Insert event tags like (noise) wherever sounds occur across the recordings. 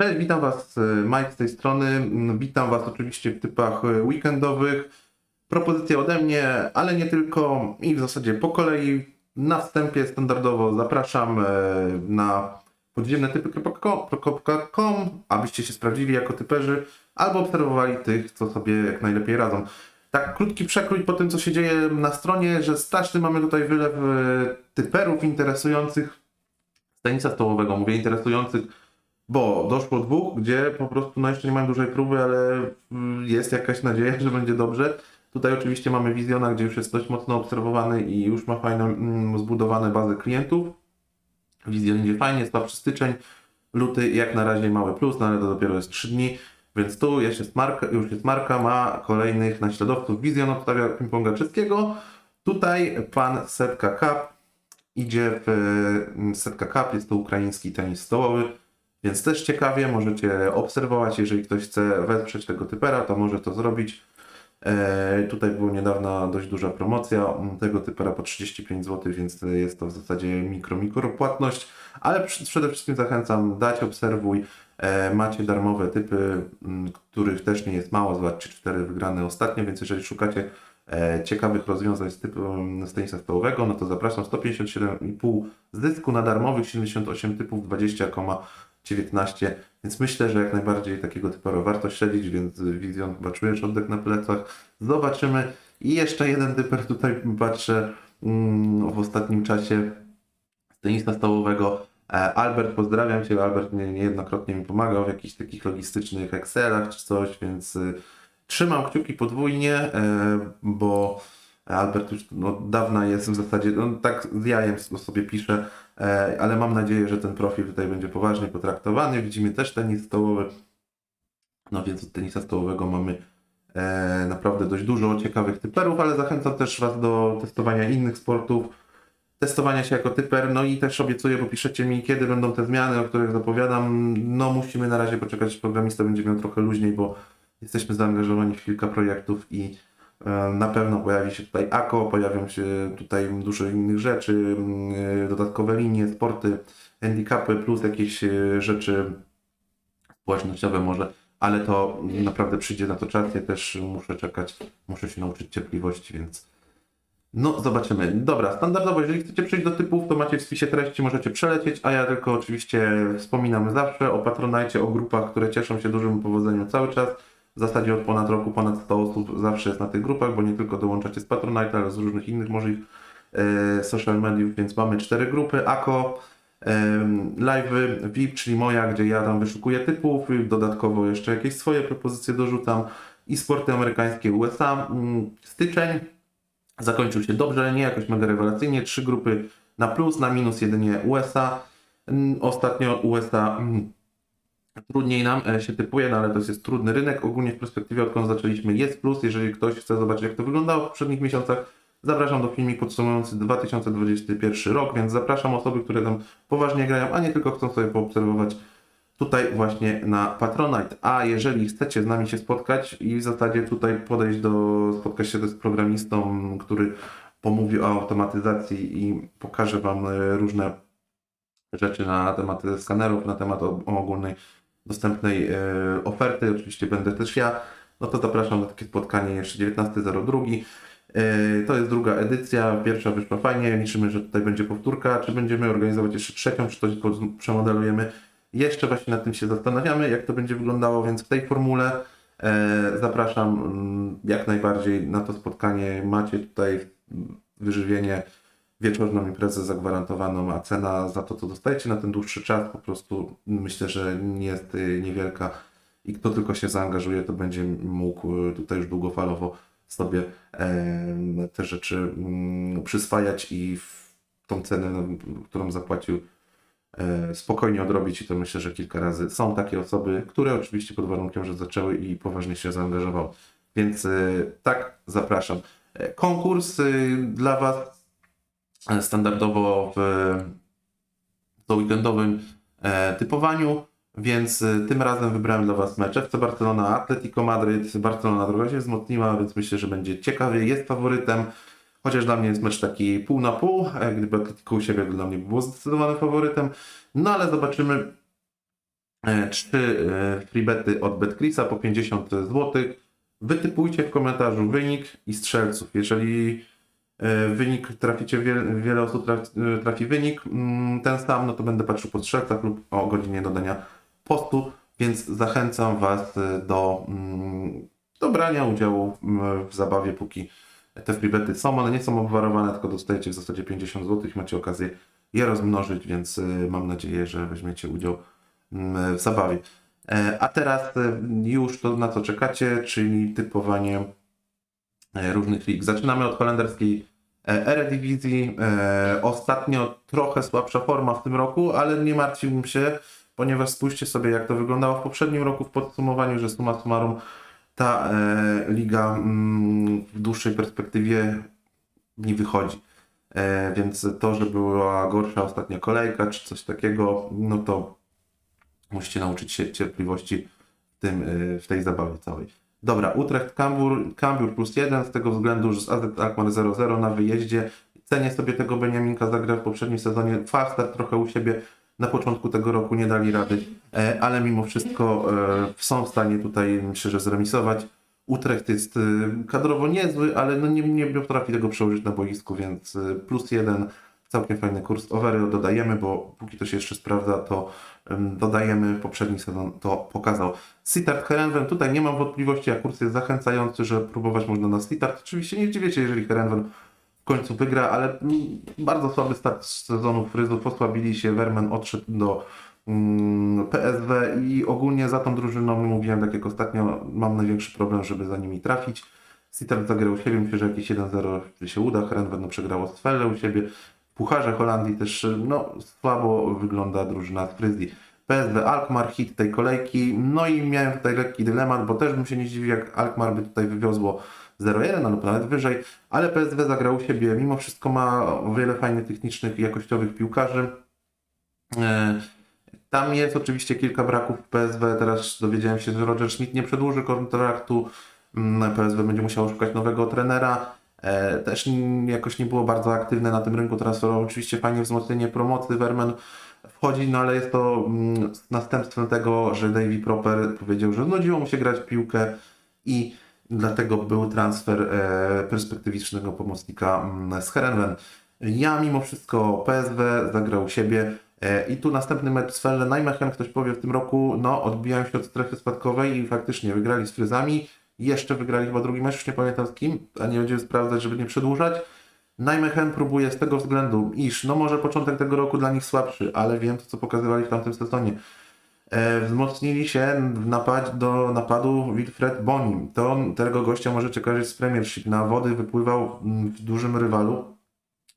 Cześć, witam Was, e, Mike z tej strony. Mm, Witam Was oczywiście w typach e, weekendowych. Propozycje ode mnie, ale nie tylko i w zasadzie po kolei. Na wstępie standardowo zapraszam e, na podziemnetypy.com, abyście się sprawdzili jako typerzy albo obserwowali tych, co sobie jak najlepiej radzą. Tak krótki przekrój po tym, co się dzieje na stronie, że straszny mamy tutaj wylew e, typerów interesujących z tenisa stołowego. Mówię interesujących bo doszło dwóch, gdzie po prostu no jeszcze nie mają dużej próby, ale mm, jest jakaś nadzieja, że będzie dobrze. Tutaj oczywiście mamy Wizjona, gdzie już jest dość mocno obserwowany i już ma fajną mm, zbudowane bazę klientów. Wizjon idzie fajnie, słabszy styczeń, luty jak na razie mały plus, no ale to dopiero jest 3 dni. Więc tu już jest marka, już jest marka ma kolejnych naśladowców. Wizjon obstawia ping-ponga czeskiego. Tutaj pan Setka Cup idzie w mm, Setka Cup, jest to ukraiński tenis stołowy. Więc też ciekawie, możecie obserwować, jeżeli ktoś chce wesprzeć tego typera, to może to zrobić. E, tutaj była niedawna dość duża promocja mm, tego typera po 35 zł, więc jest to w zasadzie mikro, mikro płatność, ale przede wszystkim zachęcam, dać obserwuj. E, macie darmowe typy, m, których też nie jest mało, zobaczcie 4 wygrane ostatnio, więc jeżeli szukacie e, ciekawych rozwiązań z typu m, z tenisa stołowego, no to zapraszam 157,5 zysku na darmowych 78 typów 20,19 więc myślę, że jak najbardziej takiego typera warto śledzić, więc Wizjon chyba czujesz oddech na plecach. Zobaczymy. I jeszcze jeden typer tutaj patrzę mm, w ostatnim czasie z tenisa stołowego. E, Albert, pozdrawiam Cię. Albert nie- niejednokrotnie mi pomagał w jakichś takich logistycznych Excelach czy coś, więc y, trzymam kciuki podwójnie, e, bo Albert już no, od dawna jest w zasadzie, no, tak z jajem sobie pisze, e, ale mam nadzieję, że ten profil tutaj będzie poważnie potraktowany. Widzimy też tenis stołowy, no więc od tenisa stołowego mamy e, naprawdę dość dużo ciekawych typerów, ale zachęcam też Was do testowania innych sportów, testowania się jako typer, no i też obiecuję, bo piszecie mi, kiedy będą te zmiany, o których zapowiadam. No musimy na razie poczekać, programista będzie miał trochę luźniej, bo jesteśmy zaangażowani w kilka projektów i na pewno pojawi się tutaj AKO, pojawią się tutaj dużo innych rzeczy, mm, e, dodatkowe linie, sporty, handicapy, plus jakieś e, rzeczy społecznościowe może, ale to naprawdę przyjdzie na to czas, ja też muszę czekać, muszę się nauczyć cierpliwości, więc no, zobaczymy. Dobra, standardowo, jeżeli chcecie przejść do typów, to macie w spisie treści, możecie przelecieć, a ja tylko oczywiście wspominam zawsze o Patronite, o grupach, które cieszą się dużym powodzeniem cały czas. W zasadzie od ponad roku, ponad 100 osób zawsze jest na tych grupach, bo nie tylko dołączacie z Patronite, ale z różnych innych możliwych e, social mediów, więc mamy cztery grupy. AKO, em, live'y VIP, czyli moja, gdzie ja tam wyszukuję typów, dodatkowo jeszcze jakieś swoje propozycje dorzucam i sporty amerykańskie USA. Mm, Styczeń, zakończył się dobrze, nie jakoś mega rewelacyjnie. Trzy grupy na plus, na minus jedynie USA. Mm, Ostatnio USA mm, trudniej nam e, się typuje, no ale to jest trudny rynek. Ogólnie w perspektywie odkąd zaczęliśmy jest plus. Jeżeli ktoś chce zobaczyć jak to wyglądało w poprzednich miesiącach, zapraszam do filmu podsumowujący 2021 rok, więc zapraszam osoby, które tam poważnie grają, a nie tylko chcą sobie poobserwować tutaj właśnie na Patronite. A jeżeli chcecie z nami się spotkać i w zasadzie tutaj podejść do, spotkać się z programistą, który pomówi o automatyzacji i pokaże Wam e, różne rzeczy na temat skanerów, na temat ogólnej dostępnej e, oferty, oczywiście będę też ja, no to zapraszam na takie spotkanie jeszcze 19.02. E, To jest druga edycja, pierwsza wyszła fajnie, liczymy, że tutaj będzie powtórka, czy będziemy organizować jeszcze trzecią, czy po- przemodelujemy. Jeszcze właśnie nad tym się zastanawiamy, jak to będzie wyglądało, więc w tej formule e, zapraszam mm, jak najbardziej na to spotkanie. Macie tutaj wyżywienie, wieczorną imprezę zagwarantowaną, a cena za to, co dostajecie na ten dłuższy czas, po prostu myślę, że nie jest y, niewielka i kto tylko się zaangażuje, to będzie mógł y, tutaj już długofalowo sobie te rzeczy mm, przyswajać i tą cenę, no, którą zapłacił, e, spokojnie odrobić i to myślę, że kilka razy. Są takie osoby, które oczywiście pod warunkiem, że zaczęły i poważnie się zaangażowały. Więc e, tak, zapraszam. E, Konkurs dla Was standardowo w do weekendowym e, typowaniu, więc e, tym razem wybrałem dla Was mecz FC Barcelona, Atletico Madryt. Barcelona trochę się wzmocniła, więc myślę, że będzie ciekawie. Jest faworytem, chociaż dla mnie jest mecz taki pół na pół. E, Gdyby Atletico u siebie dla mnie było zdecydowanym faworytem. No ale zobaczymy. trzy freebety od BetChrisa po 50 zł. Wytypujcie w komentarzu wynik i strzelców. Jeżeli wynik traficie, wiele, osób traf- e, trafi wynik mm, ten sam, no to będę patrzył po strzelcach lub o godzinie dodania postu, więc zachęcam Was e, do, mm, do brania udziału w zabawie, póki te freebety są. One nie są obwarowane, tylko dostajecie w zasadzie 50 zł. Macie okazję je rozmnożyć, więc e, mam nadzieję, że weźmiecie udział mm, w zabawie. E, A teraz e, już to na co czekacie, czyli typowanie e, różnych lig. Zaczynamy od holenderskiej e, Eredivisie. E, Ostatnio trochę słabsza forma w tym roku, ale nie martwiłbym się, ponieważ spójrzcie sobie jak to wyglądało w poprzednim roku w podsumowaniu, że summa summarum ta e, liga mm, w dłuższej perspektywie nie wychodzi. E, więc to, że była gorsza ostatnia kolejka czy coś takiego, no to musicie nauczyć się cierpliwości w, tym, w tej zabawie całej. Dobra, Utrecht Kambur, Kambur plus jeden z tego względu, że z AZ Alkmaar 0-0 na wyjeździe. Cenię sobie tego Beniaminka, zagrał w poprzednim sezonie. Falstart trochę u siebie na początku tego roku nie dali rady, e, ale mimo wszystko e, są w stanie tutaj myślę, że zremisować. Utrecht jest y, kadrowo niezły, ale no nie, nie potrafi tego przełożyć na boisku, więc plus jeden, całkiem fajny kurs. Overy dodajemy, bo póki to się jeszcze sprawdza, to dodajemy. Poprzedni sezon to pokazał. Sittard Herenven, tutaj nie mam wątpliwości, a kurs jest zachęcający, że próbować można na Sittard. Oczywiście nie zdziwię się, jeżeli Herenven w końcu wygra, ale bardzo słaby start sezonu Fryzu, posłabili się, Vermen odszedł do mm, PSW i ogólnie za tą drużyną, mówiłem tak jak ostatnio, mam największy problem, żeby za nimi trafić. Sittard zagrał u siebie, myślę, że jakieś 1-0 się uda, Herenven no, przegrało z u siebie. Pucharze Holandii też no, słabo wygląda drużyna z Fryzji. PSW Alkmaar, hit tej kolejki, no i miałem tutaj lekki dylemat, bo też bym się nie zdziwił, jak Alkmaar by tutaj wywiozło 0-1 albo nawet wyżej, ale PSW zagrał u siebie, mimo wszystko ma wiele fajnych, technicznych jakościowych piłkarzy. E, Tam jest oczywiście kilka braków w PSW. Teraz dowiedziałem się, że Roger Schmidt nie przedłuży kontraktu. Mm, PSW będzie musiało szukać nowego trenera. E, Też jakoś nie było bardzo aktywne na tym rynku transferowym. Oczywiście fajnie wzmocnienie promocji. Vermen wchodzi, no ale jest to następstwem tego, że Davy Proper powiedział, że nudziło mu się grać w piłkę i dlatego był transfer e, perspektywicznego pomocnika z Herenven. Ja mimo wszystko PSW zagrał siebie e, i tu następny mecz z Felle ktoś powie w tym roku, no odbijają się od strefy spadkowej i faktycznie wygrali z Fryzami, jeszcze wygrali chyba drugi mecz, już nie pamiętam z kim, a nie będziemy sprawdzać, żeby nie przedłużać. Nijmegen próbuje z tego względu, iż no może początek tego roku dla nich słabszy, ale wiem to, co pokazywali w tamtym sezonie. E, wzmocnili się napad, do napadu Wilfred Boni. To tego gościa możecie kojarzyć z Premiership. Na wody wypływał mm, w dużym rywalu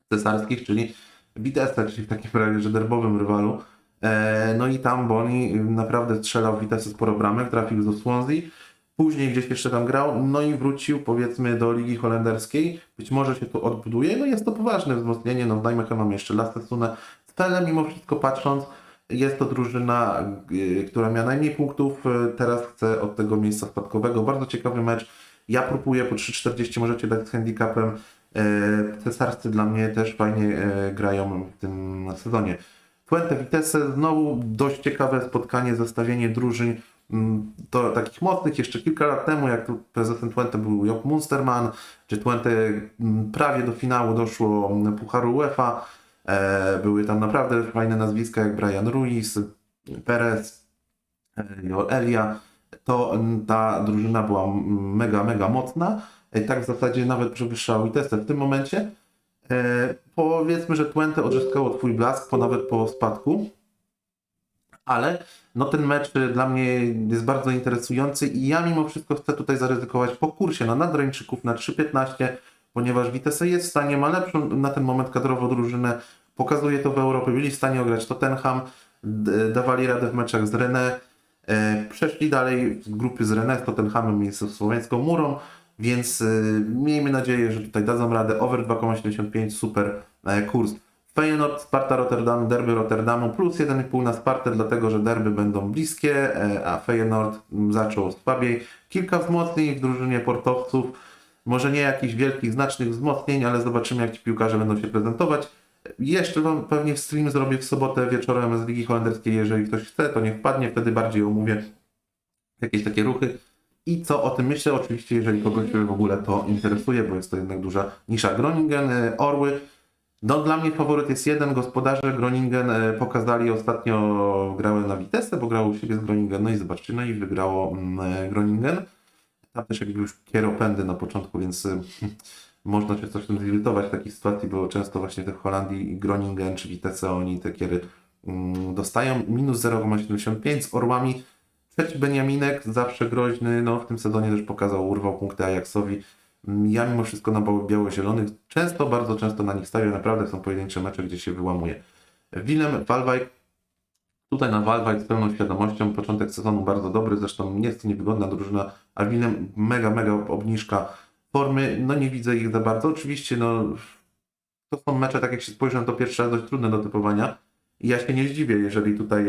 cesarskich, czyli Vitesse, czyli w takim razie, że derbowym rywalu. E, no i tam Boni naprawdę strzelał w Vitesse sporo bramek, trafił do Swansea. Później gdzieś jeszcze tam grał, no i wrócił powiedzmy do Ligi Holenderskiej. Być może się tu odbuduje, no jest to poważne wzmocnienie. No Nijmegen mamy jeszcze Lastesunę. Stele mimo wszystko patrząc, jest to drużyna, y, która miała najmniej punktów, y, teraz chce od tego miejsca spadkowego. Bardzo ciekawy mecz. Ja próbuję po 3,40, możecie dać z handicapem. E, Cesarscy dla mnie też fajnie grają w tym sezonie. Twente Vitesse, znowu dość ciekawe spotkanie, zestawienie drużyn to takich mocnych. Jeszcze kilka lat temu, jak prezesem Twente był Job Munsterman, czy Twente mm, prawie do finału doszło mm, Pucharu UEFA. E, Były tam naprawdę fajne nazwiska jak Brian Ruiz, Perez, e, Joel Elia. To mm, ta drużyna była mm, mega, mega mocna. E, Tak w zasadzie nawet przewyższała Vitesse w tym momencie. Powiedzmy, że Twente odzyskało twój blask po nawet po spadku. Ale no ten mecz y, dla mnie jest bardzo interesujący i ja mimo wszystko chcę tutaj zaryzykować po kursie na Nadreńczyków na 3.15, ponieważ Vitesse jest w stanie, ma lepszą na ten moment kadrowo drużynę, pokazuje to w Europie, byli w stanie ograć Tottenham, dawali radę w meczach z Rennes, e, przeszli dalej z grupy z Rennes, z Tottenhamem i z Słoweńską Murą, więc y, miejmy nadzieję, że tutaj dadzą radę. Over 2,75, super e, kurs. Feyenoord, Sparta Rotterdam, derby Rotterdamu plus 1,5 na Spartę, dlatego że derby będą bliskie, e, a Feyenoord zaczął słabiej. Kilka wzmocnień w drużynie portowców, może nie jakichś wielkich, znacznych wzmocnień, ale zobaczymy jak ci piłkarze będą się prezentować. Jeszcze wam pewnie stream zrobię w sobotę wieczorem z Ligi Holenderskiej, jeżeli ktoś chce, to niech wpadnie, wtedy bardziej omówię jakieś takie ruchy. I co o tym myślę? Oczywiście, jeżeli kogoś w ogóle to interesuje, bo jest to jednak duża nisza. Groningen, e, Orły. No dla mnie faworyt jest jeden, gospodarze Groningen e, pokazali ostatnio, grały na Vitesse, bo grało u siebie z Groningen, no i zobaczcie, no i wygrało mm, e, Groningen. Tam też jakby już kieropędy na początku, więc e, (laughs) można się coś tym zirytować w takiej sytuacji, bo często właśnie w Holandii Groningen czy Vitesse oni te kiery mm, dostają. Minus 0,75 z Orłami. Trzeci Beniaminek, zawsze groźny, no w tym sezonie też pokazał, urwał punkty Ajaxowi. Ja mimo wszystko na biało- biało-zielonych często, bardzo często na nich stawiam, naprawdę są pojedyncze mecze, gdzie się wyłamuje. Willem Walwijk, tutaj na Walwijk z pełną świadomością, początek sezonu bardzo dobry, zresztą nie jest to niewygodna drużyna, a Willem mega, mega obniżka formy, no nie widzę ich za bardzo. Oczywiście, no to są mecze, tak jak się spojrzę, to pierwszy raz dość trudne do typowania. I ja się nie zdziwię, jeżeli tutaj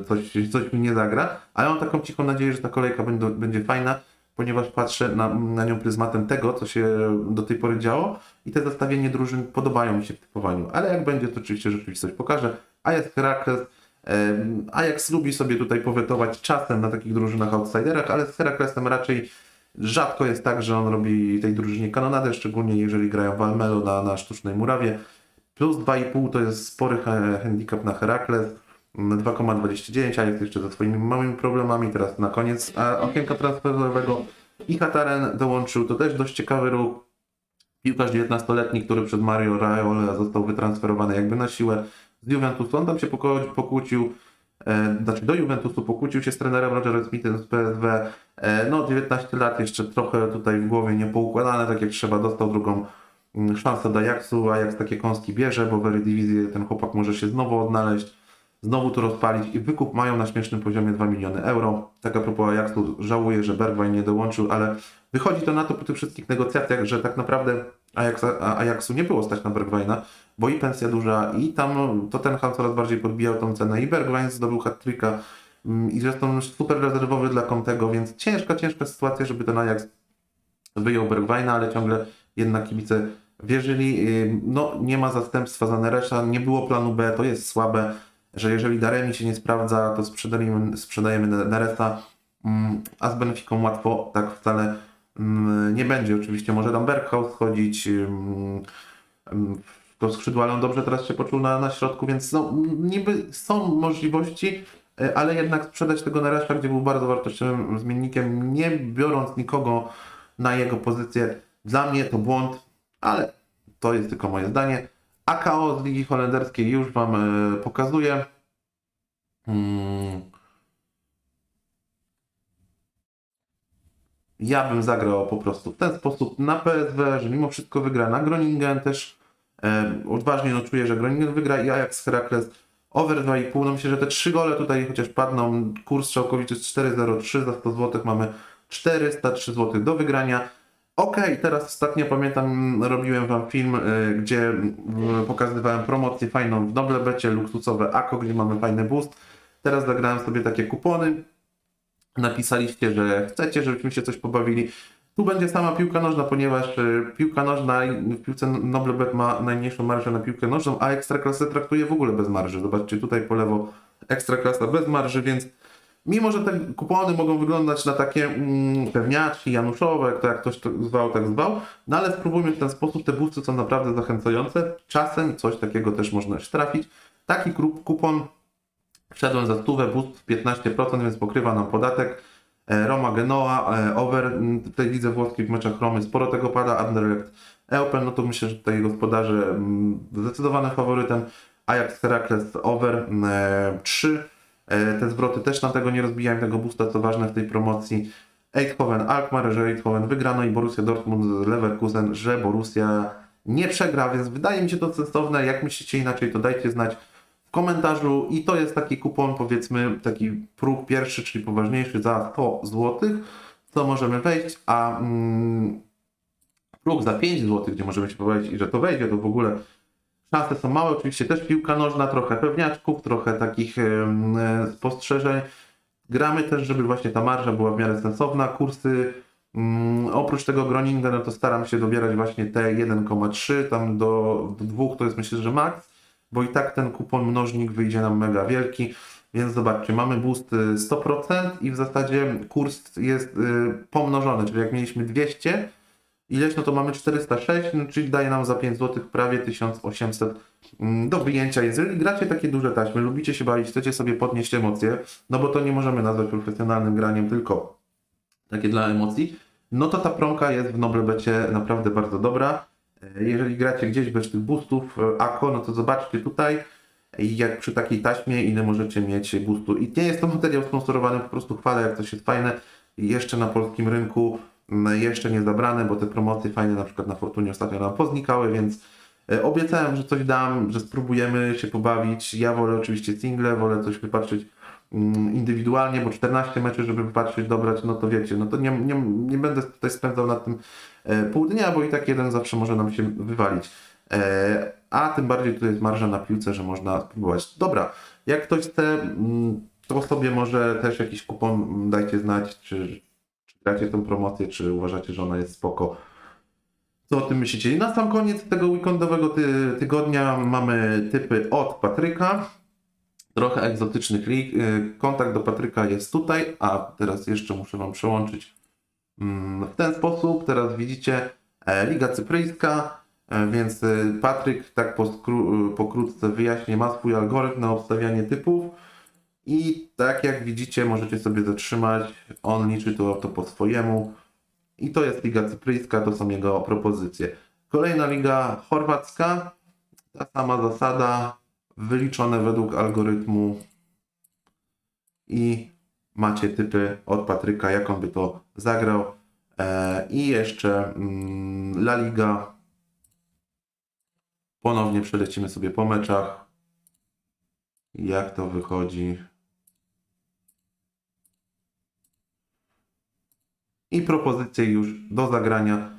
e, coś, coś mi nie zagra, ale mam taką cichą nadzieję, że ta kolejka będzie, będzie fajna, ponieważ patrzę na, na nią pryzmatem tego, co się do tej pory działo i te zestawienie drużyn podobają mi się w typowaniu. Ale jak będzie, to oczywiście rzeczywistość pokaże. Ajax Herakles, Ajax lubi sobie tutaj powetować czasem na takich drużynach outsiderach, ale z Heraklesem raczej rzadko jest tak, że on robi tej drużynie kanonadę, szczególnie jeżeli grają w Almelo na, na sztucznej murawie. Plus 2,5 to jest spory ha- handicap na Herakles. Mm, 2,29, a jest jeszcze ze swoimi małymi problemami. Teraz na koniec a okienka transferowego i Hataren dołączył. To też dość ciekawy ruch. Piłkarz 19-letni, który przed Mario Raiola został wytransferowany jakby na siłę z Juventusu. On tam się pokłócił, e, znaczy do Juventusu pokłócił się z trenerem Rogerem Smithem z PSW. E, no 19 lat, jeszcze trochę tutaj w głowie nie poukładane, tak jak trzeba. Dostał drugą mm, szansę do Ajaxu, Ajax takie kąski bierze, bo w Eredivisie ten chłopak może się znowu odnaleźć, znowu to rozpalić i wykup mają na śmiesznym poziomie 2 miliony euro. Tak a propos Ajaxu, żałuję, że Bergwijn nie dołączył, ale wychodzi to na to po tych wszystkich negocjacjach, że tak naprawdę Ajaxu nie było stać na Bergwijna, bo i pensja duża i tam no, to ten Han coraz bardziej podbijał tą cenę i Bergwijn zdobył hat-tricka mm, i zresztą super rezerwowy dla Kontego, więc ciężka, ciężka sytuacja, żeby ten Ajax wyjął Bergwijna, ale ciągle jednak kibice wierzyli. No, nie ma zastępstwa za Neresza, nie było planu B, to jest słabe, że jeżeli Daremi się nie sprawdza, to sprzedajemy, sprzedajemy Mm, a z Benficą łatwo tak wcale mm, nie będzie. Oczywiście może tam Berghaus chodzić, mm, to skrzydło, ale on dobrze teraz się poczuł na, na środku, więc no, niby są możliwości, e, ale jednak sprzedać tego Neresza, gdzie był bardzo wartościowym zmiennikiem, nie biorąc nikogo na jego pozycję, dla mnie to błąd, ale to jest tylko moje zdanie. AKO z Ligi Holenderskiej już Wam e, pokazuję. Mm. Ja bym zagrał po prostu w ten sposób na PSW, że mimo wszystko wygra na Groningen też e, odważnie no czuję, że Groningen wygra i Ajax Herakles over 2,5. No myślę, że te trzy gole tutaj chociaż padną. Kurs jest 4,03 za 100 zł mamy 403 zł do wygrania. Okej, teraz ostatnio pamiętam, robiłem wam film, y, gdzie y, pokazywałem promocję fajną w Noblebecie, luksusowe AKO, gdzie mamy fajny boost. Teraz zagrałem sobie takie kupony. Napisaliście, że chcecie, żebyśmy się coś pobawili. Tu będzie sama piłka nożna, ponieważ y, piłka nożna w piłce Noblebet ma najmniejszą marżę na piłkę nożną, a Ekstraklasę traktuje w ogóle bez marży. Zobaczcie tutaj po lewo Ekstraklasa bez marży, więc Mimo, że te kupony mogą wyglądać na takie mm, pewniaczki, januszowe, kto jak ktoś to zwał, tak zwał, no ale spróbujmy w ten sposób, te boosty są naprawdę zachęcające. Czasem coś takiego też można trafić. Taki kupon wszedłem za stówę, boost 15%, więc pokrywa nam podatek. E, Roma Genoa, e, over, m, tutaj widzę włoskich w meczach Romy, sporo tego pada, Anderlecht Eupen, no to myślę, że tutaj gospodarze m, zdecydowanym faworytem. Ajax Herakles over m, e, 3. E, Te zwroty też na tego nie rozbijają, tego boosta, co ważne w tej promocji. Eindhoven Alkmaar, że Eindhoven wygrano i Borussia Dortmund z Leverkusen, że Borussia nie przegra, więc wydaje mi się to sensowne. Jak myślicie inaczej, to dajcie znać w komentarzu. I to jest taki kupon, powiedzmy, taki próg pierwszy, czyli poważniejszy za 100 zł, co możemy wejść, a mm, próg za 5 zł, gdzie możemy się powiedzieć, że to wejdzie, to w ogóle Szanse są małe, oczywiście też piłka nożna, trochę pewniaczków, trochę takich e, spostrzeżeń. Gramy też, żeby właśnie ta marża była w miarę sensowna. Kursy Mm, oprócz tego Groninga, no to staram się dobierać właśnie te 1,3, tam do, do 2 to jest myślę, że max, bo i tak ten kupon mnożnik wyjdzie nam mega wielki. Więc zobaczcie, mamy boost y, 100% i w zasadzie kurs jest y, pomnożony, czyli jak mieliśmy 200 ileś, no to mamy 406, no czyli daje nam za 5 zł prawie 1800 mm, do wyjęcia. Jeżeli gracie takie duże taśmy, lubicie się bawić, chcecie sobie podnieść emocje, no bo to nie możemy nazwać profesjonalnym graniem, tylko takie dla emocji, no to ta promka jest w Noblebecie naprawdę bardzo dobra. E, Jeżeli gracie gdzieś bez tych boostów e, AKO, no to zobaczcie tutaj, jak przy takiej taśmie, ile możecie mieć boostu. I nie jest to materiał sponsorowany, po prostu chwalę, jak coś jest fajne. Jeszcze na polskim rynku, jeszcze nie zabrane, bo te promocje fajne na przykład na Fortunie ostatnio nam poznikały, więc e, obiecałem, że coś dam, że spróbujemy się pobawić. Ja wolę oczywiście single, wolę coś wypatrzyć mm, indywidualnie, bo 14 meczy, żeby wypatrzyć, dobrać, no to wiecie, no to nie, nie, nie będę tutaj spędzał nad tym e, pół dnia, bo i tak jeden zawsze może nam się wywalić. E, a tym bardziej tu jest marża na piłce, że można spróbować. Dobra, jak ktoś chce, mm, to sobie może też jakiś kupon mm, dajcie znać, czy, czy gracie tą promocję, czy uważacie, że ona jest spoko. Co o tym myślicie? I na sam koniec tego weekendowego ty, tygodnia mamy typy od Patryka. Trochę egzotycznych. Y, Kontakt do Patryka jest tutaj, a teraz jeszcze muszę Wam przełączyć mm, w ten sposób. Teraz widzicie e, Liga Cypryjska, e, więc y, Patryk tak y, pokrótce wyjaśnię, ma swój algorytm na obstawianie typów. I tak jak widzicie, możecie sobie zatrzymać. On liczy to, to po swojemu. I to jest Liga Cypryjska, to są jego propozycje. Kolejna liga chorwacka, ta sama zasada, wyliczone według algorytmu i macie typy od Patryka, jak on by to zagrał. E, I jeszcze mm, La Liga. Ponownie przelecimy sobie po meczach. Jak to wychodzi. I propozycje już do zagrania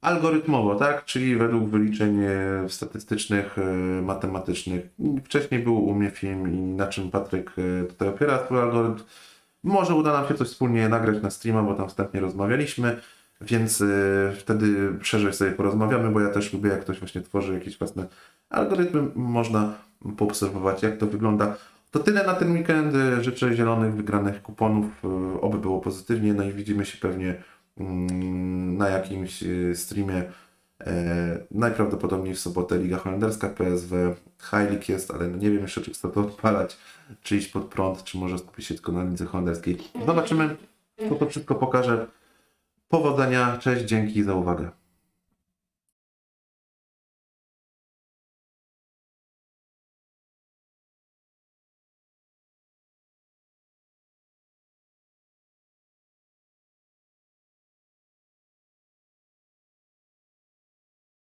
algorytmowo, tak? Czyli według wyliczeń e, statystycznych, e, matematycznych. Wcześniej był u mnie film i na czym Patryk e, tutaj opiera swój algorytm. Może uda nam się coś wspólnie nagrać na streama, bo tam wstępnie rozmawialiśmy, więc wtedy szerzej sobie porozmawiamy, bo ja też lubię, jak ktoś właśnie tworzy jakieś własne algorytmy, można poobserwować, jak to wygląda. To tyle na ten weekend. Życzę zielonych, wygranych kuponów. e, Oby było pozytywnie. No i widzimy się pewnie mm, na jakimś e, streamie. E, Najprawdopodobniej w sobotę Liga Holenderska, PSW, League jest, ale no nie wiem jeszcze, czy chcę to odpalać, czy iść pod prąd, czy może skupić się tylko na Lidze Holenderskiej. Zobaczymy, co to wszystko pokaże. Powodzenia, cześć, dzięki za uwagę.